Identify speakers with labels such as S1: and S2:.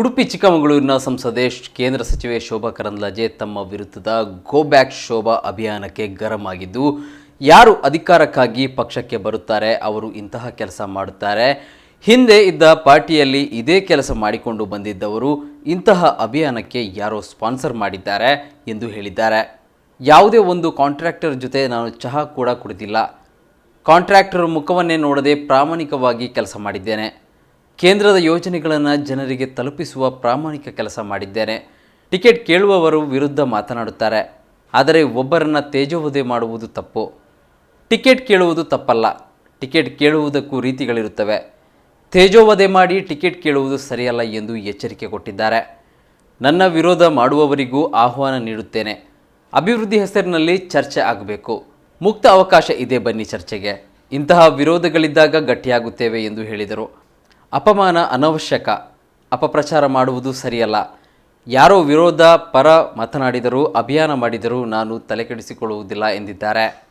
S1: ಉಡುಪಿ, ಚಿಕ್ಕಮಗಳೂರಿನ ಸಂಸದೆ ಕೇಂದ್ರ ಸಚಿವೆ ಶೋಭಾ ಕರಂದ್ಲಾಜೆ ತಮ್ಮ ವಿರುದ್ಧದ ಗೋ ಬ್ಯಾಕ್ ಶೋಭಾ ಅಭಿಯಾನಕ್ಕೆ ಗರಂ ಆಗಿದ್ದು, ಯಾರು ಅಧಿಕಾರಕ್ಕಾಗಿ ಪಕ್ಷಕ್ಕೆ ಬರುತ್ತಾರೆ, ಅವರು ಇಂತಹ ಕೆಲಸ ಮಾಡುತ್ತಾರೆ. ಹಿಂದೆ ಇದ್ದ ಪಾರ್ಟಿಯಲ್ಲಿ ಇದೇ ಕೆಲಸ ಮಾಡಿಕೊಂಡು ಬಂದಿದ್ದವರು, ಇಂತಹ ಅಭಿಯಾನಕ್ಕೆ ಯಾರೋ ಸ್ಪಾನ್ಸರ್ ಮಾಡಿದ್ದಾರೆ ಎಂದು ಹೇಳಿದ್ದಾರೆ. ಯಾವುದೇ ಒಂದು ಕಾಂಟ್ರಾಕ್ಟರ್ ಜೊತೆ ನಾನು ಚಹಾ ಕೂಡ ಕುಡಿದಿಲ್ಲ. ಕಾಂಟ್ರಾಕ್ಟರ್ ಮುಖವನ್ನೇ ನೋಡದೆ ಪ್ರಾಮಾಣಿಕವಾಗಿ ಕೆಲಸ ಮಾಡಿದ್ದೇನೆ. ಕೇಂದ್ರದ ಯೋಜನೆಗಳನ್ನು ಜನರಿಗೆ ತಲುಪಿಸುವ ಪ್ರಾಮಾಣಿಕ ಕೆಲಸ ಮಾಡಿದ್ದೇನೆ. ಟಿಕೆಟ್ ಕೇಳುವವರು ವಿರುದ್ಧ ಮಾತನಾಡುತ್ತಾರೆ. ಆದರೆ ಒಬ್ಬರನ್ನು ತೇಜೋವಧೆ ಮಾಡುವುದು ತಪ್ಪು. ಟಿಕೆಟ್ ಕೇಳುವುದು ತಪ್ಪಲ್ಲ. ಟಿಕೆಟ್ ಕೇಳುವುದಕ್ಕೂ ರೀತಿಗಳಿರುತ್ತವೆ. ತೇಜೋವಧೆ ಮಾಡಿ ಟಿಕೆಟ್ ಕೇಳುವುದು ಸರಿಯಲ್ಲ ಎಂದು ಎಚ್ಚರಿಕೆ ಕೊಟ್ಟಿದ್ದಾರೆ. ನನ್ನ ವಿರೋಧ ಮಾಡುವವರಿಗೂ ಆಹ್ವಾನ ನೀಡುತ್ತೇನೆ. ಅಭಿವೃದ್ಧಿ ಹೆಸರಿನಲ್ಲಿ ಚರ್ಚೆ ಆಗಬೇಕು. ಮುಕ್ತ ಅವಕಾಶ ಇದೆ ಬನ್ನಿ ಚರ್ಚೆಗೆ. ಇಂತಹ ವಿರೋಧಗಳಿದ್ದಾಗ ಗಟ್ಟಿಯಾಗುತ್ತೇವೆ ಎಂದು ಹೇಳಿದರು. ಅಪಮಾನ ಅನವಶ್ಯಕ. ಅಪಪ್ರಚಾರ ಮಾಡುವುದು ಸರಿಯಲ್ಲ. ಯಾರೋ ವಿರೋಧ ಪರ ಮಾತನಾಡಿದರೂ ಅಭಿಯಾನ ಮಾಡಿದರೂ ನಾನು ತಲೆಕೆಡಿಸಿಕೊಳ್ಳುವುದಿಲ್ಲ ಎಂದಿದ್ದಾರೆ.